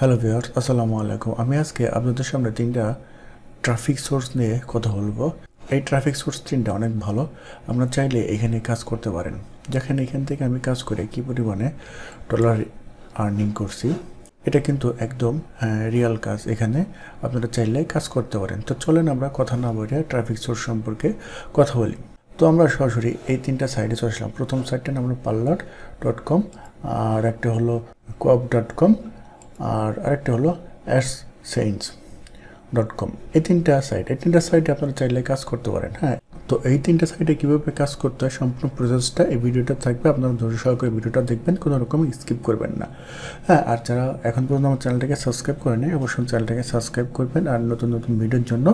Hello viewers আসসালামু আলাইকুম। আমি আজকে আপনাদের সামনে তিনটা ট্রাফিক সোর্স নিয়ে কথা বলব। এই ট্রাফিক সোর্স তিনটা অনেক ভালো। আপনারা চাইলে এখানে কাজ করতে পারেন। যেখানে এখান থেকে আমি কাজ করে কি পরিমাণে ডলার আর্নিং করছি। এটা কিন্তু একদম রিয়াল কাজ। এখানে আপনারা চাইলে কাজ করতে পারেন। তো চলেন আমরা কথা না বলে ট্রাফিক সোর্স সম্পর্কে কথা বলি। তো আমরা সরাসরি এই তিনটা সাইডে চলে আসলাম। প্রথম সাইটটার নাম হলো পার্লার ডট কম আর একটা হলো কোয়াব ডট কম আর আরেকটা হলো অ্যাস সেইন্স ডট কম এই তিনটা সাইট এই তিনটা সাইটে আপনারা চাইলে কাজ করতে পারেন হ্যাঁ? তো এই তিনটা সাইটে কীভাবে কাজ করতে হয় সম্পূর্ণ প্রসেসটা এই ভিডিওটা থাকবে, আপনারা ধৈর্য সহকারে ভিডিওটা দেখবেন, কোনো রকম স্কিপ করবেন না। হ্যাঁ আর যারা এখন পর্যন্ত আমার চ্যানেলটাকে সাবস্ক্রাইব করেন অবশ্যই চ্যানেলটাকে সাবস্ক্রাইব করবেন আর নতুন নতুন ভিডিওর জন্য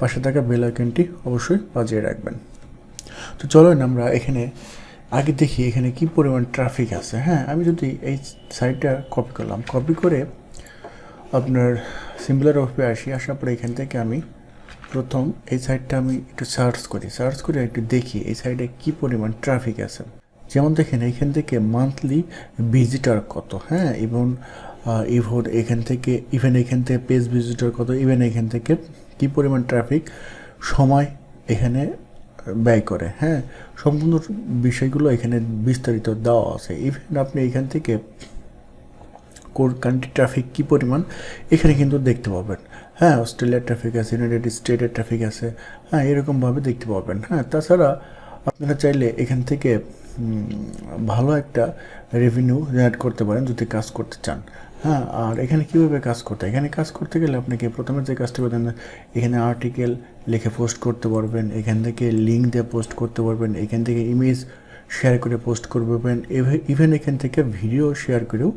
পাশে থাকা বেল আইকনটি অবশ্যই বাজিয়ে রাখবেন। তো চলুন আমরা এখানে আগে দেখি এখানে কি পরিমাণ ট্রাফিক আছে। হ্যাঁ আমি যদি এই সাইটটা কপি করলাম। কপি করে আপনার সিম্বলার অফে আসি, আসার পরে এখান থেকে আমি প্রথম এই সাইটটা আমি একটু সার্চ করি। সার্চ করে একটু দেখি এই সাইডে কি পরিমাণ ট্রাফিক আছে। যেমন দেখেন, এখান থেকে মান্থলি ভিজিটার কত? হ্যাঁ এবং ইভোন এখান থেকে ইভেন এখান থেকে পেজ ভিজিটার কত? ইভেন এখান থেকে কি পরিমাণ ট্রাফিক সময় এখানে ব্যয় করে হ্যাঁ? সম্পূর্ণ বিষয়গুলো এখানে বিস্তারিত দেওয়া আছে। ইভেন আপনি এখান থেকে কোন কান্ট্রি ট্রাফিক কী পরিমাণ, এখানে কিন্তু দেখতে পাবেন। হ্যাঁ অস্ট্রেলিয়ার ট্রাফিক আছে ইউনাইটেড স্টেটের ট্রাফিক আছে হ্যাঁ এরকমভাবে দেখতে পাবেন। হ্যাঁ তাছাড়া আপনারা চাইলে এখান থেকে ভালো একটা রেভিনিউ জেনারেট করতে পারেন যদি কাজ করতে চান। হ্যাঁ আর এখানে কীভাবে কাজ করতে এখানে কাজ করতে গেলে আপনাকে প্রথমে যে কাজটা করতেন এখানে আর্টিকেল লিখে পোস্ট করতে পারবেন, এখান থেকে লিঙ্ক দিয়ে পোস্ট করতে পারবেন, এখান থেকে ইমেজ শেয়ার করে পোস্ট করতে পারবেন ইভেন এখান থেকে ভিডিও শেয়ার করেও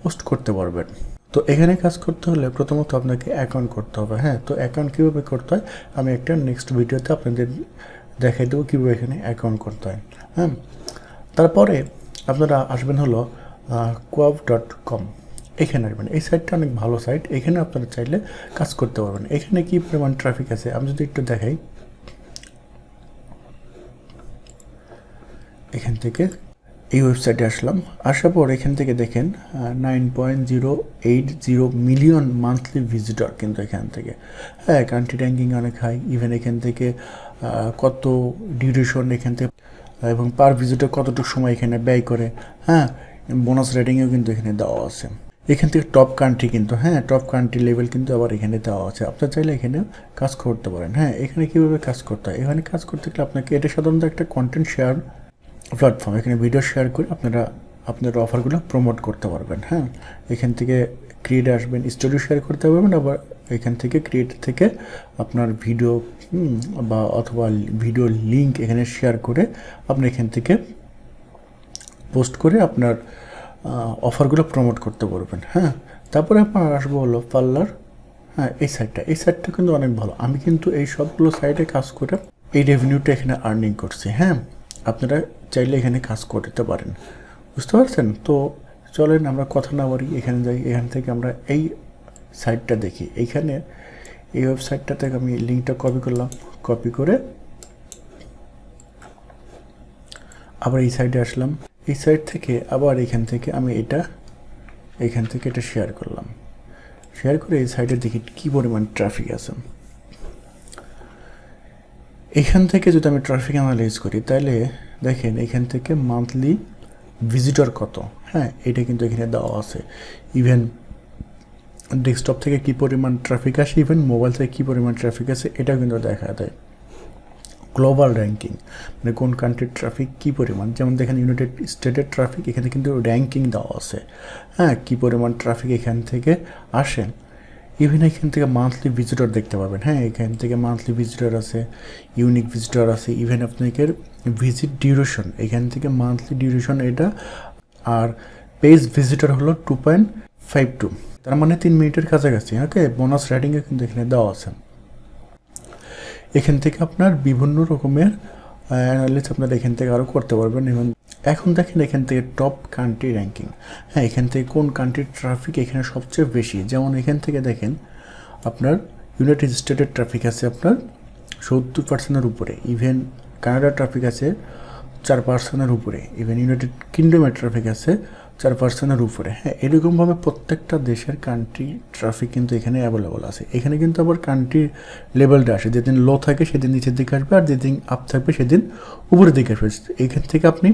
পোস্ট করতে পারবেন। তো এখানে কাজ করতে হলে প্রথমত আপনাকে অ্যাকাউন্ট করতে হবে হ্যাঁ? তো অ্যাকাউন্ট কীভাবে করতে হয়? আমি একটা নেক্সট ভিডিওতে আপনাদের দেখাই দেবো কীভাবে এখানে অ্যাকাউন্ট করতে হয় হ্যাঁ? তারপরে আপনারা আসবেন হলো কোয়াব ডট কম এখানে আসবেন। এই সাইটটা অনেক ভালো সাইট এখানে আপনারা চাইলে কাজ করতে পারবেন। এখানে কি পরিমাণ ট্রাফিক আছে? আমি যদি একটু দেখাই। এখান থেকে এই ওয়েবসাইটে আসলাম। আসার পর এখান থেকে দেখেন nine point zero eight zero million monthly visitor কিন্তু এখান থেকে। হ্যাঁ কান্ট্রি র্যাঙ্কিং অনেক হাই ইভেন এখান থেকে কত ডিউরেশন এখান থেকে, এবং পার ভিজিটর কতটুকু সময় এখানে ব্যয় করে। হ্যাঁ বোনাস রেটিংও কিন্তু এখানে দেওয়া আছে। এখান থেকে টপ কান্ট্রি কিন্তু হ্যাঁ টপ কান্ট্রি লেভেল কিন্তু আবার এখানে দেওয়া আছে। আপনার চাইলে এখানে কাজ করতে পারেন। হ্যাঁ এখানে কীভাবে কাজ করতে হয়? এখানে কাজ করতে গেলে আপনাকে এটা সাধারণত একটা কন্টেন্ট শেয়ার প্ল্যাটফর্ম এখানে ভিডিও শেয়ার করে আপনারা আপনার অফারগুলো প্রমোট করতে পারবেন। হ্যাঁ এখান থেকে ক্রিয়েট আসবেন স্টোরি শেয়ার করতে পারবেন, আবার এখান থেকে ক্রিয়েট থেকে আপনার ভিডিও বা অথবা ভিডিও লিঙ্ক এখানে শেয়ার করে আপনি এখান থেকে পোস্ট করে আপনার অফারগুলো প্রমোট করতে পারবেন হ্যাঁ? তারপরে আপনার আসব হলো পার্লার হ্যাঁ এই সাইটটা এই সাইটটা কিন্তু অনেক ভালো। আমি কিন্তু এই সবগুলো সাইটে কাজ করে এই রেভিনিউটা এখানে আর্নিং করছি হ্যাঁ? আপনারা চাইলে এখানে কাজ করতে পারেন। বুঝতে পারছেন? তো চলেন আমরা কথা না বলি এখানে যাই, এখান থেকে আমরা এই সাইটটা দেখি। এইখানে এই ওয়েবসাইটটা থেকে আমি লিঙ্কটা কপি করলাম কপি করে আবার এই সাইডে আসলাম। এই সাইড থেকে আবার এখান থেকে আমি এটা, এখান থেকে এটা শেয়ার করলাম। শেয়ার করে এই সাইডে দেখি কী পরিমাণ ট্রাফিক আছে? এখান থেকে যদি আমি ট্রাফিক অ্যানালাইজ করি, তাহলে দেখেন এখান থেকে মান্থলি ভিজিটর কত? হ্যাঁ এটা কিন্তু এখানে দেওয়া আছে। ইভেন ডেস্কটপ থেকে কী পরিমাণ ট্রাফিক আসে ইভেন মোবাইল থেকে কী পরিমাণ ট্রাফিক আছে এটাও কিন্তু দেখা দেয়। গ্লোবাল র্যাঙ্কিং মানে কোন কান্ট্রির ট্রাফিক কী পরিমাণ? যেমন দেখেন ইউনাইটেড স্টেটের ট্রাফিক এখানে কিন্তু র্যাঙ্কিং দেওয়া আছে। হ্যাঁ কী পরিমাণ ট্রাফিক এখান থেকে আসেন ইভেন এখান থেকে মান্থলি ভিজিটর দেখতে পাবেন। হ্যাঁ এখান থেকে মান্থলি ভিজিটর আছে ইউনিক ভিজিটর আছে ইভেন আপনাদের ভিজিট ডিউরেশন এখান থেকে মান্থলি ডিউরেশন এটা, আর পেজ ভিজিটর হলো টু পয়েন্ট ফাইভ টু তার মানে তিন মিনিটের কাছাকাছি ওকে বোনাস রেটিংয়ে কিন্তু এখানে দেওয়া আছে। এখান থেকে আপনার বিভিন্ন রকমের অ্যানালিস আপনারা এখান থেকে আরও করতে পারবেন এবং এখন দেখেন এখান থেকে টপ কান্ট্রি র্যাঙ্কিং হ্যাঁ এখান থেকে কোন কান্ট্রির ট্রাফিক এখানে সবচেয়ে বেশি? যেমন এখান থেকে দেখেন, আপনার ইউনাইটেড স্টেটের ট্রাফিক আছে আপনার সত্তর পার্সেন্টের উপরে। ইভেন কানাডার ট্রাফিক আছে চার পার্সেন্টের উপরে। ইভেন ইউনাইটেড কিংডমের ট্রাফিক আছে চার পার্সেন্টের উপরে। হ্যাঁ এরকমভাবে প্রত্যেকটা দেশের কান্ট্রি ট্রাফিক কিন্তু এখানে অ্যাভেলেবল আছে। এখানে কিন্তু আবার কান্ট্রি লেভেলটা আসে। যেদিন লো থাকে সেদিন নিচের দিকে আসবে আর যেদিন আপ থাকবে সেদিন উপরের দিকে আসবে। এখান থেকে আপনি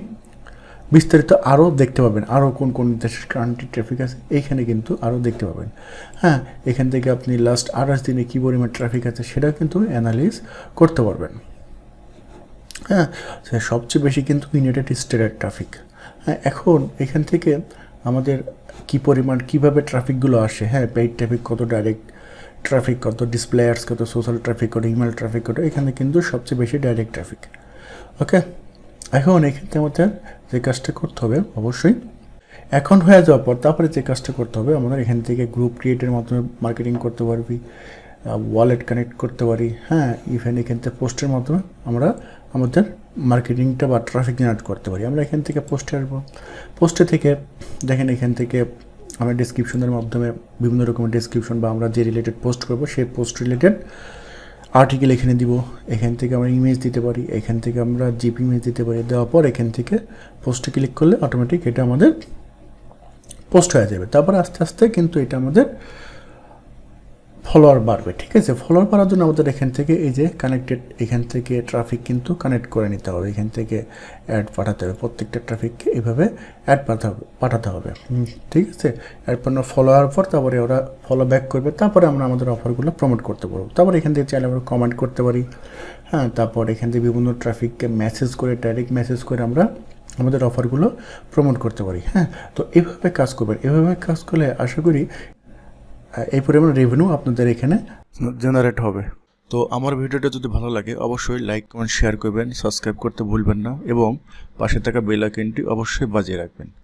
বিস্তারিত আরও দেখতে পাবেন। আরও কোন কোন দেশের কান্ট্রি ট্রাফিক আছে এইখানে কিন্তু আরও দেখতে পাবেন। হ্যাঁ এখান থেকে আপনি লাস্ট আঠাশ দিনে কী পরিমাণ ট্রাফিক আছে সেটা কিন্তু অ্যানালাইজ করতে পারবেন। হ্যাঁ সবচেয়ে বেশি কিন্তু ইউনাইটেড স্টেটের ট্রাফিক এখন এখান থেকে আমাদের কি পরিমাণ, কীভাবে ট্রাফিকগুলো আসে? হ্যাঁ পেইড ট্রাফিক কত ডাইরেক্ট ট্রাফিক কত ডিসপ্লেয়ার্স কত সোশ্যাল ট্রাফিক কত ইমেল ট্রাফিক কত, এখানে কিন্তু সবচেয়ে বেশি ডাইরেক্ট ট্রাফিক ওকে এখন থেকে আমাদের যে কাজটা করতে হবে, অবশ্যই এখন হয়ে যাওয়ার পর তারপরে যে কাজটা করতে হবে, আমাদের এখান থেকে গ্রুপ ক্রিয়েটের মাধ্যমে মার্কেটিং করতে পারবি। ওয়ালেট কানেক্ট করতে পারি। হ্যাঁ ইভেন এখান থেকে পোস্টের মাধ্যমে আমরা আমাদের মার্কেটিংটা বা ট্রাফিক জেনারেট করতে পারি। আমরা এখান থেকে পোস্টে আসব। পোস্টে থেকে দেখেন এখান থেকে আমরা ডিসক্রিপশনের মাধ্যমে বিভিন্ন রকমের ডিসক্রিপশন বা আমরা যে রিলেটেড পোস্ট করব, সেই পোস্ট রিলেটেড আর্টিকেল এখানে দিব। এখান থেকে আমরা ইমেজ দিতে পারি। এখান থেকে আমরা জিপি ইমেজ দিতে পারি। দেওয়ার পর এখান থেকে পোস্টে ক্লিক করলে অটোমেটিক এটা আমাদের পোস্ট হয়ে যাবে। তারপর আস্তে আস্তে কিন্তু এটা আমাদের ফলোয়ার বাড়বে ঠিক আছে? ফলোয়ার বাড়ার জন্য আমাদের এখান থেকে এই যে কানেক্টেড এখান থেকে ট্রাফিক কিন্তু কানেক্ট করে নিতে হবে। এখান থেকে অ্যাড পাঠাতে হবে। প্রত্যেকটা ট্রাফিককে এইভাবে অ্যাড পাঠাতে হবে পাঠাতে হবে। ঠিক আছে? অ্যাড পাঠানোর ফলো হওয়ার পর তারপরে ওরা ফলো ব্যাক করবে। তারপরে আমরা আমাদের অফারগুলো প্রমোট করতে পারব। তারপর এখান থেকে চাইলে আমরা কমেন্ট করতে পারি। হ্যাঁ তারপর এখান থেকে বিভিন্ন ট্রাফিককে মেসেজ করে ডাইরেক্ট মেসেজ করে আমরা আমাদের অফারগুলো প্রমোট করতে পারি। হ্যাঁ তো এভাবে কাজ করবেন। এভাবে কাজ করলে আশা করি এই পরিমাণ রেভিনিউ আপনাদের এখানে জেনারেট হবে। তো আমার ভিডিওটা যদি ভালো লাগে, অবশ্যই লাইক কমেন্ট শেয়ার করবেন সাবস্ক্রাইব করতে ভুলবেন না, এবং পাশে থাকা বেল আইকনটি অবশ্যই বাজিয়ে রাখবেন।